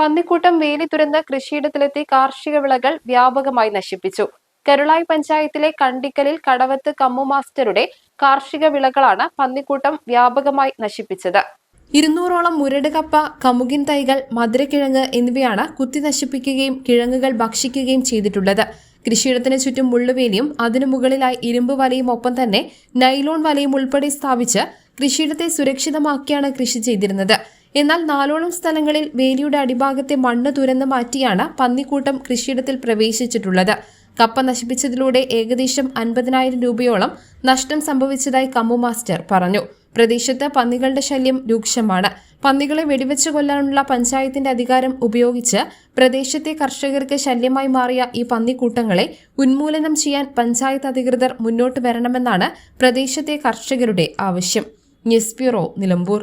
പന്നിക്കൂട്ടം വേലി തുരന്ന് കൃഷിയിടത്തിലെത്തി കാർഷിക വിളകൾ വ്യാപകമായി നശിപ്പിച്ചു. കരുളായി പഞ്ചായത്തിലെ കണ്ടിക്കലിൽ കടവത്ത് കമ്മു മാസ്റ്ററുടെ കാർഷിക വിളകളാണ് പന്നിക്കൂട്ടം വ്യാപകമായി നശിപ്പിച്ചത്. ഇരുന്നൂറോളം മുരട് കപ്പ കമുകിൻ തൈകൾ മധുരക്കിഴങ്ങ് എന്നിവയാണ് കുത്തി നശിപ്പിക്കുകയും കിഴങ്ങുകൾ ഭക്ഷിക്കുകയും ചെയ്തിട്ടുള്ളത്. കൃഷിയിടത്തിന് ചുറ്റും മുള്ളുവേലിയും അതിനു മുകളിലായി ഇരുമ്പ് വലയും ഒപ്പം തന്നെ നൈലോൺ വലയും ഉൾപ്പെടെ സ്ഥാപിച്ച് കൃഷിയിടത്തെ സുരക്ഷിതമാക്കിയാണ് കൃഷി ചെയ്തിരുന്നത്. എന്നാൽ നാലോളം സ്ഥലങ്ങളിൽ വേലിയുടെ അടിഭാഗത്തെ മണ്ണ് തുരന്നു മാറ്റിയാണ് പന്നിക്കൂട്ടം കൃഷിയിടത്തിൽ പ്രവേശിച്ചിട്ടുള്ളത്. കപ്പ നശിപ്പിച്ചതിലൂടെ ഏകദേശം അൻപതിനായിരം രൂപയോളം നഷ്ടം സംഭവിച്ചതായി കമ്മു മാസ്റ്റർ പറഞ്ഞു. പ്രദേശത്ത് പന്നികളുടെ ശല്യം രൂക്ഷമാണ്. പന്നികളെ വെടിവെച്ച് കൊല്ലാനുള്ള പഞ്ചായത്തിന്റെ അധികാരം ഉപയോഗിച്ച് പ്രദേശത്തെ കർഷകർക്ക് ശല്യമായി മാറിയ ഈ പന്നിക്കൂട്ടങ്ങളെ ഉന്മൂലനം ചെയ്യാൻ പഞ്ചായത്ത് അധികൃതർ മുന്നോട്ട് വരണമെന്നാണ് പ്രദേശത്തെ കർഷകരുടെ ആവശ്യം. News bureau Nilambur.